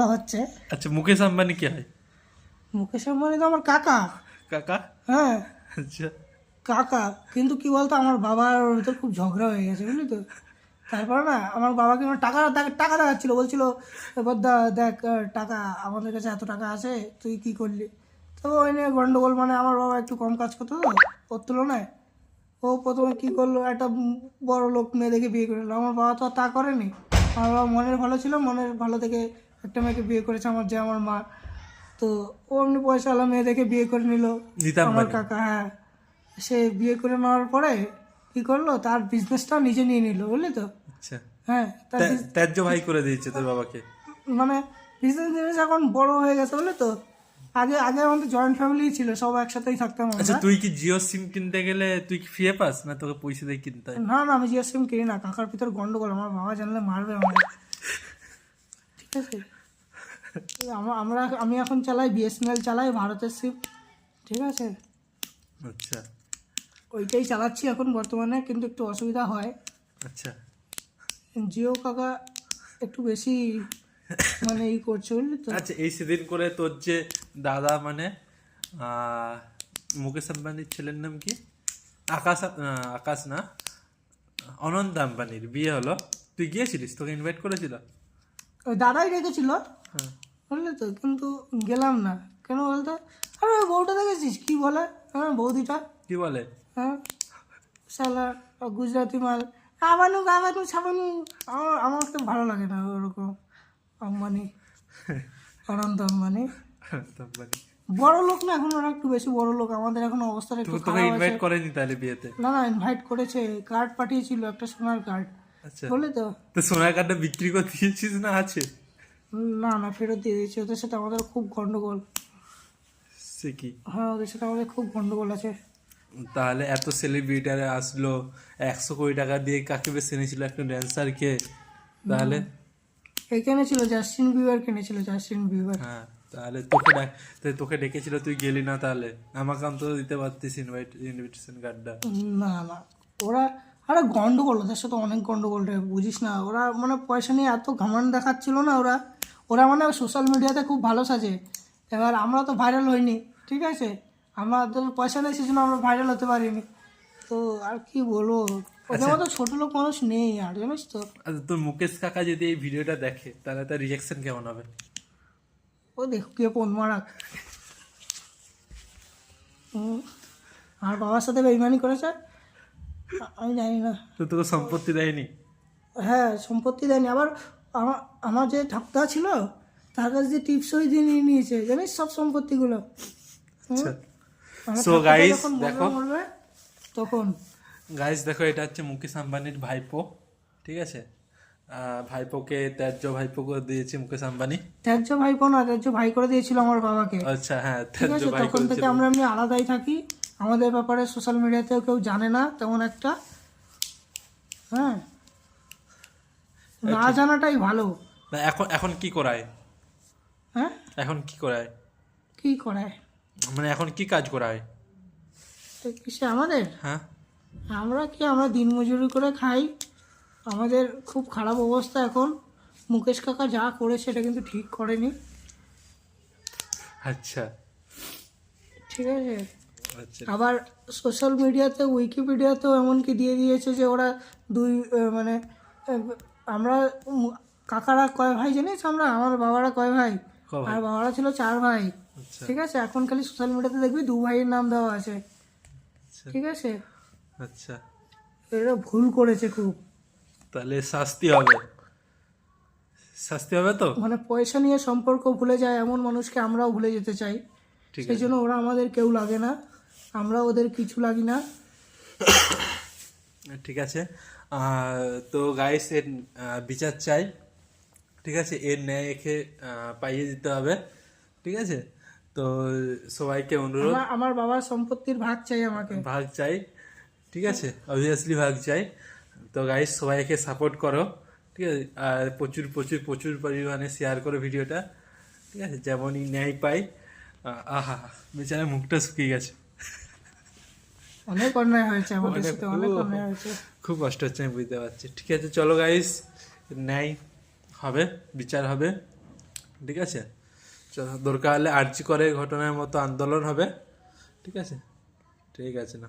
বলা হচ্ছে। আচ্ছা মুকেশ আম্বানি কি হয়? মুকেশ আম্বানি তো আমার কাকা। কাকা? হ্যাঁ। আচ্ছা। কাকা। কিন্তু কি বলতো আমার বাবার ভিতর খুব ঝগড়া হয়ে গেছে বুঝলি তো? তারপরে না আমার বাবাকে আমার টাকা টাকা দেখাচ্ছিল বলছিল এবার দা- দেখ টাকা আমাদের কাছে এত টাকা আছে তুই কি করলি? তো ওই নিয়ে গন্ডগোল মানে আমার বাবা একটু কম কাজ করতো তো ওর তুলনায়। ও প্রথমে কি করল একটা বড় লোক মেয়ে দেখে বিয়ে করে আমার বাবা তো আর তা করেনি। আমার বাবা মনের ভালো ছিল মনের ভালো থেকে একটা মেয়েকে বিয়ে করেছে আমার যে আমার মা। তো ও এমনি পয়সাওয়ালা মেয়ে দেখে বিয়ে করে নিল। আমার কাকা হ্যাঁ। সে বিয়ে করে নেওয়ার পরে কি করল? তার বিজনেসটা নিজে নিয়ে নিল বুঝলি তো? আচ্ছা। হ্যাঁ ত্যায্য ভাই করে দিয়েছে তোর বাবাকে। মানে বিজনেস জিনিস এখন বড় হয়ে গেছে বুঝলি তো? আগে আগে আমাদের জয়েন্ট ফ্যামিলি ছিল সব একসাথেই থাকতাম আচ্ছা তুই কি জিও সিম কিনতে গেলে তুই কি ফিরে পাস না তোকে পয়সা দিয়ে কিনতে হয়? না না আমি জিও সিম কিনি না। কাকার ভিতর গন্ডগোল আমার বাবা জানলে মারবে আমাকে। ঠিক আছে? আমরা আমি এখন চালাই বিএসএনএল চালাই ভারতের সিম ঠিক আছে? আচ্ছা। ওইটাই চালাচ্ছি এখন বর্তমানে কিন্তু একটু অসুবিধা হয়। আচ্ছা। জিও কাকা একটু বেশি মানে ই করছে তো? আচ্ছা এই সেদিন করে তোর যে দাদা মানে মুকেশ আম্বানির ছেলের নাম কি? আকাশ আকাশ না? অনন্ত আম্বানির বিয়ে হলো। তুই গিয়েছিলিস? তোকে ইনভাইট করেছিল? ওই দাদাই রেখেছিল হ্যাঁ। বুঝলি তো কিন্তু গেলাম না। কেন বলতো? আরে ওই বউটা দেখেছিস? কি বলে? হ্যাঁ বৌদিটা। কি বলে? হ্যাঁ সালা গুজরাটি মাল। আবানু গাবানু সাবানু। আমার আমার তো ভালো লাগে না ওরকম আম্বানি অনন্ত আম্বানি। বড় লোক না এখন ওরা একটু বেশি বড় লোক। আমাদের এখন অবস্থাটা একটু তোকে খারাপ আছে। ইনভাইট করেনি তাহলে বিয়েতে? না না ইনভাইট করেছে। কার্ড পাঠিয়েছিল একটা সোনার কার্ড আচ্ছা। বলে তো। তো সোনার কার্ডটা বিক্রি করে দিয়েছিস না আছে? না না ফেরত দিয়ে দিয়েছে। ওদের সাথে আমাদের খুব গন্ডগোল। সে কি? হ্যাঁ ওদের সাথে আমাদের খুব গন্ডগোল আছে। তাহলে এত সেলিব্রিটারে আসলো একশো কোটি টাকা দিয়ে কাকে বেছে এনেছিল একটা ড্যান্সারকে তাহলে? এই কিনেছিল? জাস্টিন বিবার কিনেছিল জাস্টিন বিবার হ্যাঁ তাহলে তোকে ডাক তাহলে তোকে ডেকেছিল তুই গেলি না তাহলে? আমাকে অন্তত দিতে পারতিস ইনভাইট ইনভিটেশন কার্ডটা না না। ওরা আরে গন্ডগোল ওদের সাথে অনেক গন্ডগোল রে বুঝিস না। ওরা মানে পয়সা নিয়ে এত ঘামান দেখাচ্ছিল না ওরা। ওরা মানে সোশ্যাল মিডিয়াতে খুব ভালো সাজে। এবার আমরা তো ভাইরাল হইনি ঠিক আছে? আমাদের পয়সা নেই সেজন্য আমরা ভাইরাল হতে পারিনি। তো আর কি বলব? ওদের মতো ছোট লোক মানুষ নেই আর জানিস তো? আচ্ছা তোর মুকেশ কাকা যদি এই ভিডিওটা দেখে তাহলে তার রিয়াকশন কেমন হবে? ও দেখো কে পোন মারাক। আমার বাবার সাথে বেইমানি করেছে? আমি জানি না। তো তোকে সম্পত্তি দেয়নি? হ্যাঁ সম্পত্তি দেয়নি। আবার আমার আমার যে ঠাকুরদা ছিল তার কাছে যে টিপসই দিয়ে নিয়ে নিয়েছে জানিস সব সম্পত্তিগুলো? আচ্ছা। guys, যখন মরবে দেখো। তখন। গাইস দেখো এটা হচ্ছে মুকেশ আম্বানির ভাইপো ঠিক আছে? ভাইপোকে ত্যায্য ভাইপো করে দিয়েছে মুকেশ আম্বানি। ত্যায্য ভাইপো না ত্যায্য ভাই করে দিয়েছিল আমার বাবাকে। আচ্ছা হ্যাঁ ত্যায্য ভাই তখন থেকে আমরা এমনি আলাদাই থাকি। আমাদের ব্যাপারে সোশ্যাল মিডিয়াতেও কেউ জানে না তেমন একটা। হ্যাঁ? না জানাটাই ভালো। না এখন এখন কি করায়? হ্যাঁ? এখন কি করায়? কি করায়? মানে এখন কি কাজ করায়? তো কিসে আমাদের? হ্যাঁ। আমরা কি আমরা দিনমজুরি করে খাই? আমাদের খুব খারাপ অবস্থা এখন। মুকেশ কাকা যা করেছে এটা কিন্তু ঠিক করেনি। আচ্ছা। ঠিক আছে? আচ্ছা। আবার সোশ্যাল মিডিয়াতে উইকিপিডিয়াতেও এমনকি দিয়ে দিয়েছে যে ওরা দুই মানে আমরা কাকারা কয় ভাই জানিস আমরা? আমার বাবারা কয় ভাই? আর বাবারা ছিল চার ভাই। আচ্ছা। ঠিক আছে? এখন খালি সোশ্যাল মিডিয়াতে দেখবি দু ভাইয়ের নাম দেওয়া আছে। আচ্ছা। ঠিক আছে? আচ্ছা। এটা ভুল করেছে খুব। তাহলে শাস্তি হবে। শাস্তি হবে তো? মানে পয়সা নিয়ে সম্পর্ক ভুলে যায় এমন মানুষকে আমরাও ভুলে যেতে চাই। সেই জন্য ওরা আমাদের কেউ লাগে না। আমরা ওদের কিছু লাগি না। ঠিক আছে। তো গাইস এর বিচার চাই। ঠিক আছে এর ন্যায় একে আহ, পাইয়ে দিতে হবে। ঠিক আছে? তো সবাইকে অনুরোধ। আমার বাবার সম্পত্তির ভাগ চাই আমাকে। ভাগ চাই। ঠিক আছে? অবভিয়াসলি ভাগ চাই। তো গাইস সবাইকে সাপোর্ট করো। ঠিক আছে? আর প্রচুর প্রচুর প্রচুর পরিমাণে শেয়ার করো ভিডিওটা। ঠিক আছে? যেমনই ন্যায় পাই। আহা বেচারা মুখটা শুকিয়ে গেছে। অনেক অন্যায় হয়েছে আমাদের সাথে অনেক অন্যায় হয়েছে। খুব কষ্ট হচ্ছে আমি বুঝতে পারছি। ঠিক আছে চলো গাইস ন্যায় হবে বিচার হবে ঠিক আছে? চলো দরকার হলে আর্জি করে ঘটনার মতো আন্দোলন হবে ঠিক আছে? ঠিক আছে না?